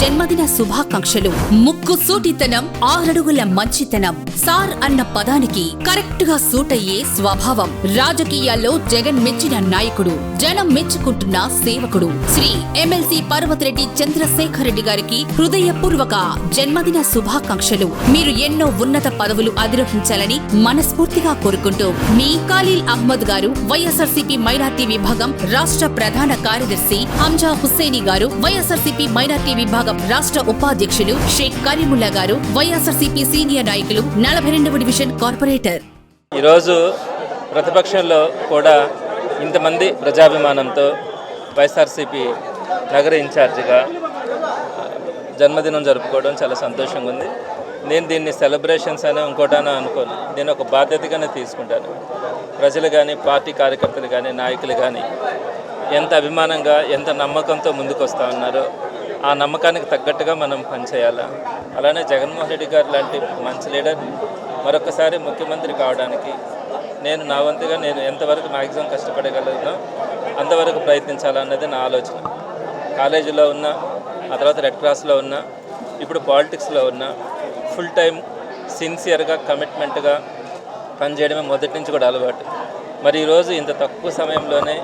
జన్మదిన శుభాకాంక్షలు. ముక్కు సూటితనం ఆరడుగుల మంచితనం. సార్ అన్న పదానికి కరెక్ట్గా సూట్ అయ్యే స్వభావం. రాజకీయాల్లో జగన్ మెచ్చిన నాయకుడు జనం మెచ్చుకుంటున్న సేవకుడు. శ్రీ ఎమ్మెల్సీ పర్వతిరెడ్డి చంద్రశేఖర్ రెడ్డి గారికి హృదయపూర్వక జన్మదిన శుభాకాంక్షలు. మీరు ఎన్నో ఉన్నత పదవులు అధిరోహించాలని మనస్ఫూర్తిగా కోరుకుంటూ మీ ఖలీల్ అహ్మద్ గారు వైఎస్ఆర్సీపీ మైనార్టీ విభాగం రాష్ట్ర ప్రధాన కార్యదర్శి హంజా హుస్సేని గారు వైఎస్ఆర్సీపీ మైనార్టీ విభాగం రాష్ట్ర ఉపాధ్యక్షులు షేక్ కరీముల్లా గారు వైఎస్ఆర్సీపీ సీనియర్ నాయకులు నలభై రెండవ డివిజన్ కార్పొరేటర్. ఈరోజు ప్రతిపక్షంలో కూడా ఇంతమంది ప్రజాభిమానంతో వైఎస్ఆర్సీపీ నగర ఇన్ఛార్జిగా జన్మదినం జరుపుకోవడం చాలా సంతోషంగా ఉంది. నేను దీన్ని సెలబ్రేషన్స్ అని ఇంకోటానో అనుకోను. నేను ఒక బాధ్యతగానే తీసుకుంటాను. ప్రజలు కానీ పార్టీ కార్యకర్తలు కానీ నాయకులు కానీ ఎంత అభిమానంగా ఎంత నమ్మకంతో ముందుకు వస్తూ ఉన్నారో ఆ నమ్మకానికి తగ్గట్టుగా మనం పనిచేయాలా? అలానే జగన్మోహన్ రెడ్డి గారు లాంటి మంచి లీడర్ మరొకసారి ముఖ్యమంత్రి కావడానికి నేను నా వంతుగా నేను ఎంతవరకు మ్యాక్సిమం కష్టపడగలను అంతవరకు ప్రయత్నించాలన్నది నా ఆలోచన. కాలేజీలో ఉన్న ఆ తర్వాత రెడ్ క్రాస్లో ఉన్న ఇప్పుడు పాలిటిక్స్లో ఉన్న ఫుల్ టైం సిన్సియర్గా కమిట్మెంట్గా పనిచేయడమే మొదటి నుంచి కూడా అలవాటు. మరి ఈరోజు ఇంత తక్కువ సమయంలోనే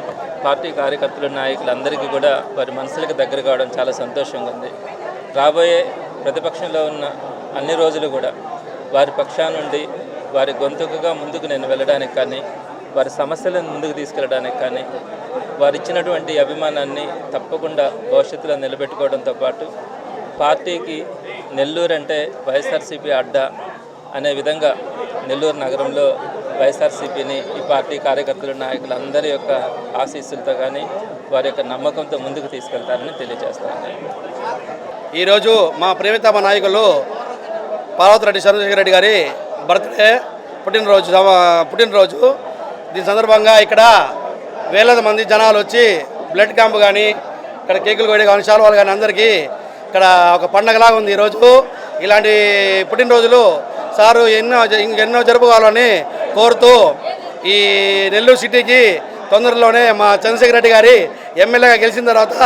పార్టీ కార్యకర్తలు నాయకులందరికీ కూడా వారి మనసులకు దగ్గర కావడం చాలా సంతోషంగా ఉంది. రాబోయే ప్రతిపక్షంలో ఉన్న అన్ని రోజులు కూడా వారి పక్షా నుండి వారి గొంతుకగా ముందుకు నేను వెళ్ళడానికి కానీ వారి సమస్యలను ముందుకు తీసుకెళ్ళడానికి కానీ వారు ఇచ్చినటువంటి అభిమానాన్ని తప్పకుండా భవిష్యత్తులో నిలబెట్టుకోవడంతో పాటు పార్టీకి నెల్లూరు అంటే వైఎస్ఆర్సీపీ అడ్డా అనే విధంగా నెల్లూరు నగరంలో వైఎస్ఆర్సీపీని ఈ పార్టీ కార్యకర్తలు నాయకులందరి యొక్క ఆశీస్సులతో కానీ వారి యొక్క నమ్మకంతో ముందుకు తీసుకెళ్తారని తెలియజేస్తాను ఈరోజు మా ప్రేమితమ నాయకులు పార్వతిరెడ్డి చంద్రశేఖర రెడ్డి గారి బర్త్డే పుట్టినరోజు పుట్టినరోజు. దీని సందర్భంగా ఇక్కడ వేలాది మంది జనాలు వచ్చి బ్లడ్ క్యాంప్ కానీ ఇక్కడ కేకులు కొయ్యడం కానీ శాలువాలు కానీ అందరికీ ఇక్కడ ఒక పండగలాగా ఉంది ఈరోజు. ఇలాంటి పుట్టినరోజులు సారు ఎన్నో ఇంకెన్నో జరుపుకోవాలని కోరుతూ ఈ నెల్లూరు సిటీకి తొందరలోనే మా చంద్రశేఖర్ రెడ్డి గారి ఎమ్మెల్యేగా గెలిచిన తర్వాత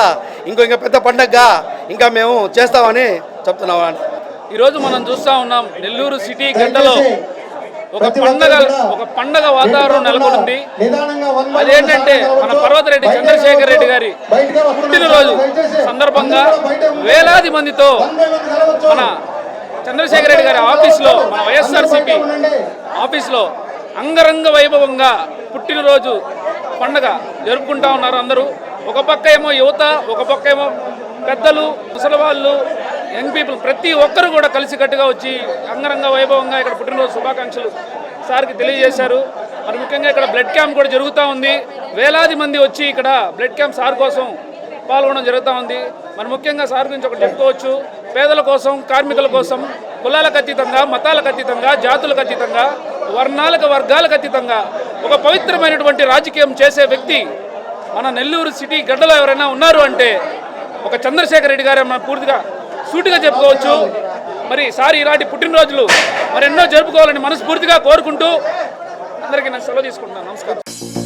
ఇంకో ఇంకా పెద్ద పండగగా ఇంకా మేము చేస్తామని చెప్తున్నాం ఈరోజు మనం చూస్తా ఉన్నాం నెల్లూరు సిటీ గడ్డలో ఒక పండగ ఒక పండగ వాతావరణం నెలకొంది అదేంటంటే మన పర్వతరెడ్డి చంద్రశేఖర్ రెడ్డి గారి పుట్టినరోజు సందర్భంగా వేలాది మందితో మన చంద్రశేఖర రెడ్డి గారి ఆఫీస్లో మన వైఎస్ఆర్సీపీ ఆఫీస్లో అంగరంగ వైభవంగా పుట్టినరోజు పండగ జరుపుకుంటా ఉన్నారు అందరూ. ఒక పక్క ఏమో యువత ఒక పక్క ఏమో పెద్దలు ముసలివాళ్ళు యంగ్ పీపుల్ ప్రతి ఒక్కరు కూడా కలిసికట్టుగా వచ్చి అంగరంగ వైభవంగా ఇక్కడ పుట్టినరోజు శుభాకాంక్షలు సార్కి తెలియజేశారు. మరి ముఖ్యంగా ఇక్కడ బ్లడ్ క్యాంప్ కూడా జరుగుతూ ఉంది. వేలాది మంది వచ్చి ఇక్కడ బ్లడ్ క్యాంప్ సార్ కోసం పాల్గొనడం జరుగుతూ ఉంది. మరి ముఖ్యంగా సార్ గురించి ఒకటి చెప్పుకోవచ్చు. పేదల కోసం కార్మికుల కోసం కులాలకు అతీతంగా మతాలకు అతీతంగా జాతులకు అతీతంగా వర్ణాలకు వర్గాలకు అతీతంగా ఒక పవిత్రమైనటువంటి రాజకీయం చేసే వ్యక్తి మన నెల్లూరు సిటీ గడ్డలో ఎవరైనా ఉన్నారు అంటే ఒక చంద్రశేఖర్ రెడ్డి గారే మనం పూర్తిగా సూటిగా చెప్పుకోవచ్చు. మరి సారి ఇలాంటి పుట్టినరోజులు మరి ఎన్నో జరుపుకోవాలని మనస్ఫూర్తిగా కోరుకుంటూ అందరికీ నేను సెలవు తీసుకుంటున్నాను. నమస్కారం.